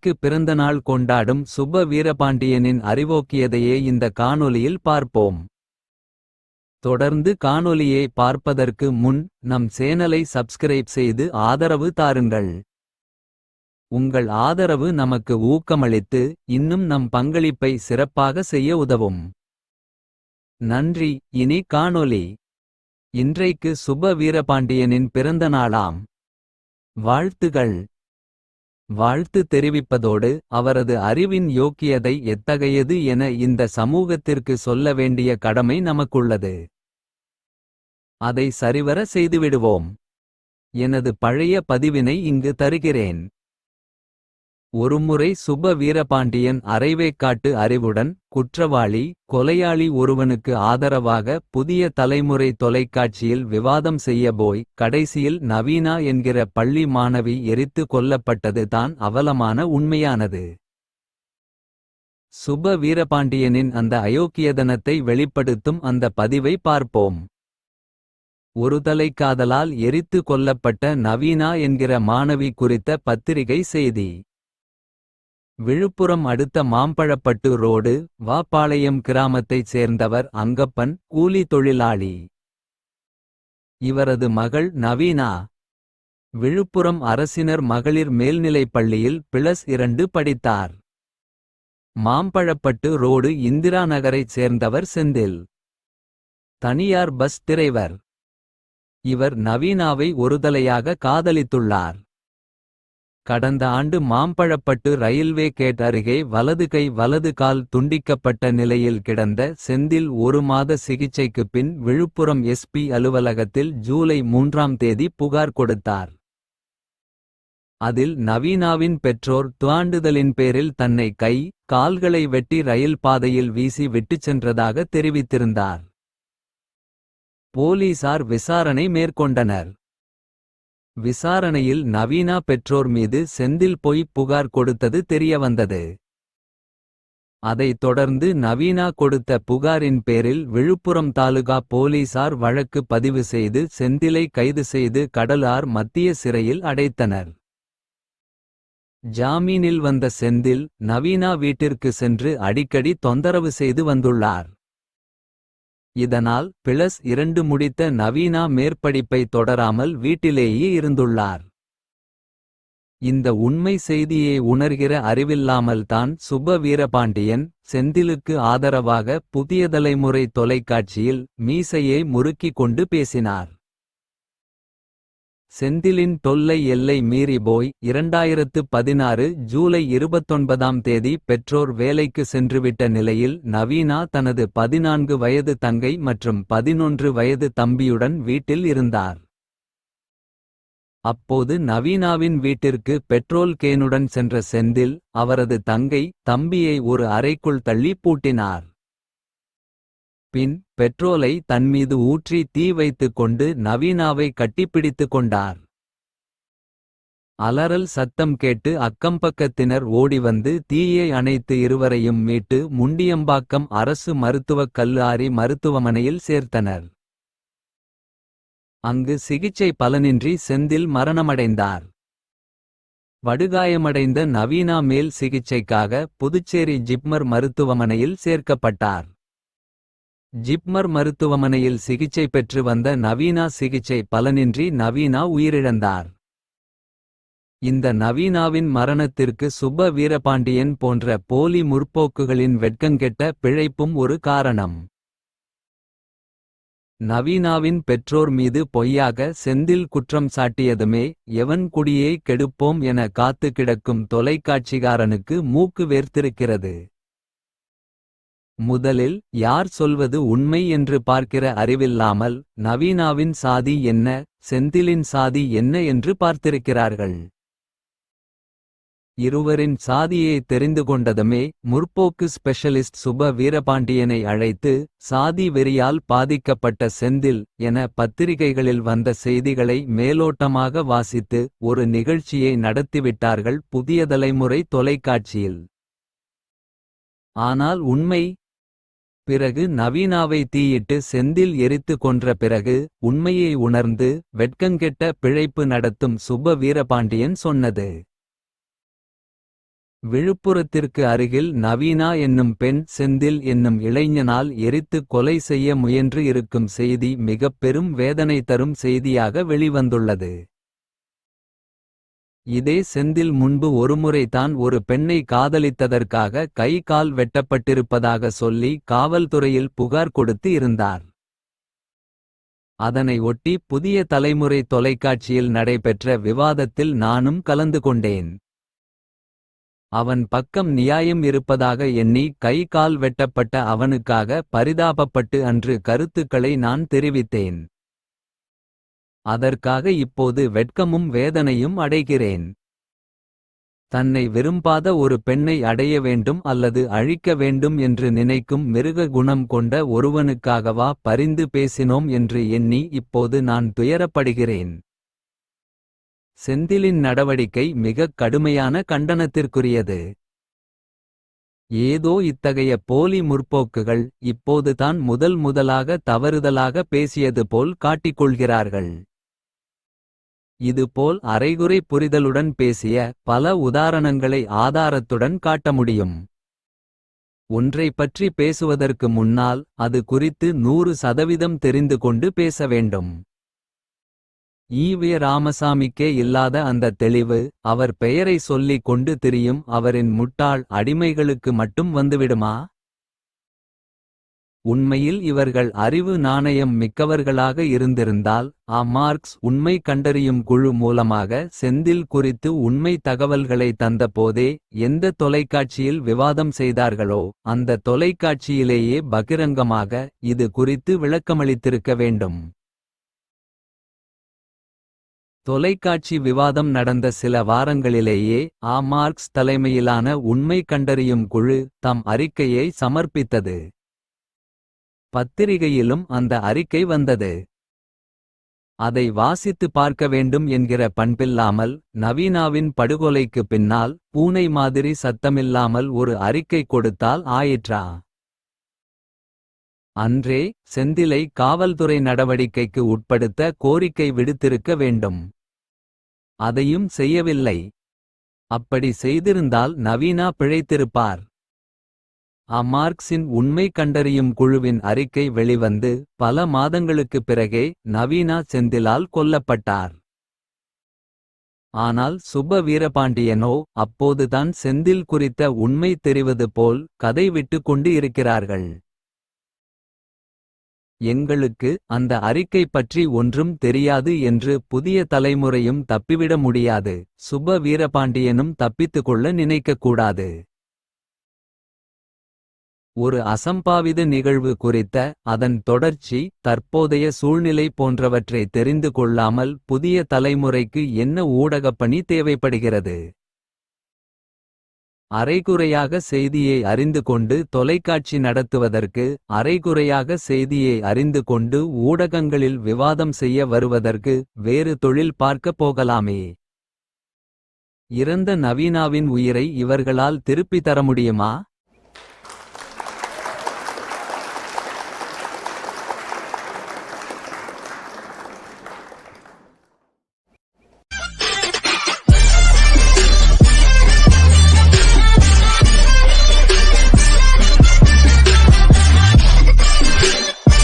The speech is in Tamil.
பிறந்த பிறந்தநாள் கொண்டாடும் சுப வீரபாண்டியனின் அறிவோக்கியதையே இந்த காணொலியில் பார்ப்போம். தொடர்ந்து காணொலியை பார்ப்பதற்கு முன் நம் சேனலை சப்ஸ்கிரைப் செய்து ஆதரவு தாருங்கள். உங்கள் ஆதரவு நமக்கு ஊக்கமளித்து இன்னும் நம் பங்களிப்பை சிறப்பாக செய்ய உதவும். நன்றி இனி காணொலி இன்றைக்கு சுப வீரபாண்டியனின் பிறந்த நாளாம். வாழ்த்துகள் வாழ்த்து தெரிவிப்பதோடு அவரது அறிவின் யோக்கியதை எத்தகையது என இந்த சமூகத்திற்கு சொல்ல வேண்டிய கடமை நமக்குள்ளது. அதை சரிவர செய்துவிடுவோம். எனது பழைய பதிவினை இங்கு தருகிறேன். ஒருமுறை சுப வீரபாண்டியன் அரைவேக்காட்டு அறிவுடன் குற்றவாளி கொலையாளி ஒருவனுக்கு ஆதரவாக புதிய தலைமுறை தொலைக்காட்சியில் விவாதம் செய்ய போய் கடைசியில் நவீனா என்கிற பள்ளி மாணவி எரித்து கொல்லப்பட்டது தான் அவலமான உண்மையானது. சுப வீரபாண்டியனின் அந்த அயோக்கியதனத்தை வெளிப்படுத்தும் அந்த பதிவை பார்ப்போம். ஒருதலைக்காதலால் எரித்து கொல்லப்பட்ட நவீனா என்கிற மாணவி குறித்த பத்திரிகை செய்தி. விழுப்புரம் அடுத்த மாம்பழப்பட்டு ரோடு வாப்பாளையம் கிராமத்தைச் சேர்ந்தவர் அங்கப்பன் கூலி தொழிலாளி. இவரது மகள் நவீனா. விழுப்புரம் அரசினர் மகளிர் மேல்நிலைப் பள்ளியில் பிளஸ் இரண்டு படித்தார். மாம்பழப்பட்டு ரோடு இந்திரா நகரைச் சேர்ந்தவர் செந்தில். தனியார் பஸ் டிரைவர். இவர் நவீனாவை ஒருதலையாக காதலித்துள்ளார். கடந்த ஆண்டு மாம்பழப்பட்டு ரயில்வே கேட் அருகே வலது கை வலது கால் துண்டிக்கப்பட்ட நிலையில் கிடந்த செந்தில் ஒரு மாத சிகிச்சைக்குப் பின் விழுப்புரம் எஸ்பி அலுவலகத்தில் ஜூலை மூன்றாம் தேதி புகார் கொடுத்தார். அதில் நவீனாவின் பெற்றோர் துவாண்டுதலின் பேரில் தன்னை கை கால்களை வெட்டி ரயில் பாதையில் வீசி விட்டுச் சென்றதாக தெரிவித்திருந்தார். போலீசார் விசாரணை மேற்கொண்டனர். விசாரணையில் நவீனா பெற்றோர் மீது செந்தில் பொய் புகார் கொடுத்தது தெரியவந்தது. அதைத் தொடர்ந்து நவீனா கொடுத்த புகாரின் பேரில் விழுப்புரம் தாலுகா போலீசார் வழக்கு பதிவு செய்து செந்திலை கைது செய்து கடலார் மத்திய சிறையில் அடைத்தனர். ஜாமீனில் வந்த செந்தில் நவீனா வீட்டிற்கு சென்று அடிக்கடி தொந்தரவு செய்து வந்துள்ளார். இதனால் பிளஸ் இரண்டு முடித்த நவீனா மேற்படிப்பை தொடராமல் வீட்டிலேயே இருந்துள்ளார். இந்த உண்மை செய்தியை உணர்கிற அறிவில்லாமல் தான் சுப வீரபாண்டியன் செந்திலுக்கு ஆதரவாக புதிய தலைமுறை தொலைக்காட்சியில் மீசையை முறுக்கிக் கொண்டு பேசினார். செந்திலின் தொல்லை எல்லை மீறி போய் இரண்டாயிரத்து பதினாறு ஜூலை இருபத்தொன்பதாம் தேதி பெற்றோர் வேலைக்கு சென்றுவிட்ட நிலையில் நவீனா தனது பதினான்கு வயது தங்கை மற்றும் பதினொன்று வயது தம்பியுடன் வீட்டில் இருந்தார். அப்போது நவீனாவின் வீட்டிற்கு பெட்ரோல் கேனுடன் சென்ற செந்தில் அவரது தங்கை தம்பியை ஒரு அறைக்குள் தள்ளி பூட்டினார். பின் பெட்ரோலை தன்மீது ஊற்றி தீ வைத்துக் கொண்டு நவீனாவை கட்டிப்பிடித்து கொண்டார். அலறல் சத்தம் கேட்டு அக்கம்பக்கத்தினர் ஓடிவந்து தீயை அணைத்து இருவரையும் மீட்டு முண்டியம்பாக்கம் அரசு மருத்துவக் கல்லூரி மருத்துவமனையில் சேர்த்தனர். அங்கு சிகிச்சை பலனின்றி செந்தில் மரணமடைந்தார். வடுகாயமடைந்த நவீனா மேல் சிகிச்சைக்காக புதுச்சேரி ஜிப்மர் மருத்துவமனையில் சேர்க்கப்பட்டார். ஜிப்மர் மருத்துவமனையில் சிகிச்சை பெற்று வந்த நவீனா சிகிச்சை பலனின்றி நவீனா உயிரிழந்தார். இந்த நவீனாவின் மரணத்திற்கு சுப வீரபாண்டியன் போன்ற போலி முற்போக்குகளின் வெட்கங்கெட்ட பிழைப்பும் ஒரு காரணம். நவீனாவின் பெற்றோர் மீது பொய்யாக செந்தில் குற்றம் சாட்டியதுமே எவன் குடியை கெடுப்போம் என காத்து கிடக்கும் தொலைக்காட்சிகாரனுக்கு மூக்கு வேர்த்திருக்கிறது. முதலில் யார் சொல்வது உண்மை என்று பார்க்கிற அறிவில்லாமல் நவீனாவின் சாதி என்ன செந்திலின் சாதி என்ன என்று பார்த்திருக்கிறார்கள். இருவரின் சாதியை தெரிந்து கொண்டதுமே முற்போக்கு ஸ்பெஷலிஸ்ட் சுப வீரபாண்டியனை அழைத்து சாதி வெறியால் பாதிக்கப்பட்ட செந்தில் என பத்திரிகைகளில் வந்த செய்திகளை மேலோட்டமாக வாசித்து ஒரு நிகழ்ச்சியை நடத்திவிட்டார்கள் புதிய தலைமுறை தொலைக்காட்சியில். ஆனால் உண்மை பிறகு நவீனாவை தீயிட்டு செந்தில் எரித்து கொன்ற பிறகு உண்மையை உணர்ந்து வெட்கங்கெட்ட பிழைப்பு நடத்தும் சுப்ப வீரபாண்டியன் சொன்னது விழுப்புரத்திற்கு அருகில் நவீனா என்னும் பெண் செந்தில் என்னும் இளைஞனால் எரித்துக் கொலை செய்ய முயன்று இருக்கும் செய்தி மிகப் பெரும் வேதனை தரும் செய்தியாக வெளிவந்துள்ளது. இதே செந்தில் முன்பு ஒருமுறை தான் ஒரு பெண்ணை காதலித்ததற்காக கை கால் வெட்டப்பட்டிருப்பதாக சொல்லி காவல்துறையில் புகார் கொடுத்து இருந்தார். அதனை ஒட்டி புதிய தலைமுறை தொலைக்காட்சியில் நடைபெற்ற விவாதத்தில் நானும் கலந்து கொண்டேன். அவன் பக்கம் நியாயம் இருப்பதாக எண்ணி கை கால் வெட்டப்பட்ட அவனுக்காக பரிதாபப்பட்டு அன்று கருத்துக்களை நான் தெரிவித்தேன். அதற்காக இப்போது வெட்கமும் வேதனையும் அடைகிறேன். தன்னை விரும்பாத ஒரு பெண்ணை அடைய வேண்டும் அல்லது அழிக்க வேண்டும் என்று நினைக்கும் மிருக குணம் கொண்ட ஒருவனுக்காகவா பரிந்து பேசினோம் என்று எண்ணி இப்போது நான் துயரப்படுகிறேன். செந்திலின் நடவடிக்கை மிகக் கடுமையான கண்டனத்திற்குரியது. ஏதோ இத்தகைய போலி முற்போக்குகள் இப்போதுதான் முதல் முதலாக தவறுதலாக பேசியது போல் காட்டிக்கொள்கிறார்கள். இதுபோல் அரைகுறை புரிதலுடன் பேசிய பல உதாரணங்களை ஆதாரத்துடன் காட்ட முடியும். ஒன்றை பற்றி பேசுவதற்கு முன்னால் அது குறித்து நூறு சதவீதம் தெரிந்து கொண்டு பேச வேண்டும். ஈவே ராமசாமிக்கே இல்லாத அந்த தெளிவு அவர் பெயரை சொல்லிக் கொண்டு திரியும் அவரின் முட்டாள் அடிமைகளுக்கு மட்டும் வந்துவிடுமா. உண்மையில் இவர்கள் அறிவு நாணயம் மிக்கவர்களாக இருந்திருந்தால் ஆ மார்க்ஸ் உண்மை கண்டறியும் குழு மூலமாக செந்தில் குறித்து உண்மை தகவல்களை தந்தபோதே எந்த தொலைக்காட்சியில் விவாதம் செய்தார்களோ அந்த தொலைக்காட்சியிலேயே பகிரங்கமாக இது குறித்து விளக்கமளித்திருக்க வேண்டும். தொலைக்காட்சி விவாதம் நடந்த சில வாரங்களிலேயே ஆ மார்க்ஸ் தலைமையிலான உண்மை கண்டறியும் குழு தம் அறிக்கையை சமர்ப்பித்தது. பத்திரிகையிலும் அந்த அறிக்கை வந்தது. அதை வாசித்து பார்க்க வேண்டும் என்கிற பண்பில்லாமல் நவீனாவின் படுகொலைக்கு பின்னால் பூனை மாதிரி சத்தமில்லாமல் ஒரு அறிக்கை கொடுத்தால் ஆயிற்றா. அன்றே செந்திலை காவல்துறை நடவடிக்கைக்கு உட்படுத்த கோரிக்கை விடுத்திருக்க வேண்டும். அதையும் செய்யவில்லை. அப்படி செய்திருந்தால் நவீனா பிழைத்திருப்பார். அ உண்மை கண்டறியும் குழுவின் அறிக்கை வெளிவந்து பல மாதங்களுக்குப் பிறகே நவீனா செந்திலால் கொல்லப்பட்டார். ஆனால் சுப்ப வீரபாண்டியனோ அப்போதுதான் செந்தில் குறித்த உண்மை தெரிவது போல் கதை விட்டு கொண்டு இருக்கிறார்கள். எங்களுக்கு அந்த அறிக்கை பற்றி ஒன்றும் தெரியாது என்று புதிய தலைமுறையும் தப்பிவிட முடியாது. சுப்ப வீரபாண்டியனும் தப்பித்துக்கொள்ள நினைக்கக்கூடாது. ஒரு அசம்பாவித நிகழ்வு குறித்த அதன் தொடர்ச்சி தற்போதைய சூழ்நிலை போன்றவற்றை தெரிந்து கொள்ளாமல் புதிய தலைமுறைக்கு என்ன ஊடகப்பணி தேவைப்படுகிறது. அரைகுறையாக செய்தியை அறிந்து கொண்டு தொலைக்காட்சி நடத்துவதற்கு அரைகுறையாக செய்தியை அறிந்து கொண்டு ஊடகங்களில் விவாதம் செய்ய வருவதற்கு வேறு தொழில் பார்க்கப் போகலாமே. இறந்த நவீனாவின் உயிரை இவர்களால் திருப்பி தர முடியுமா.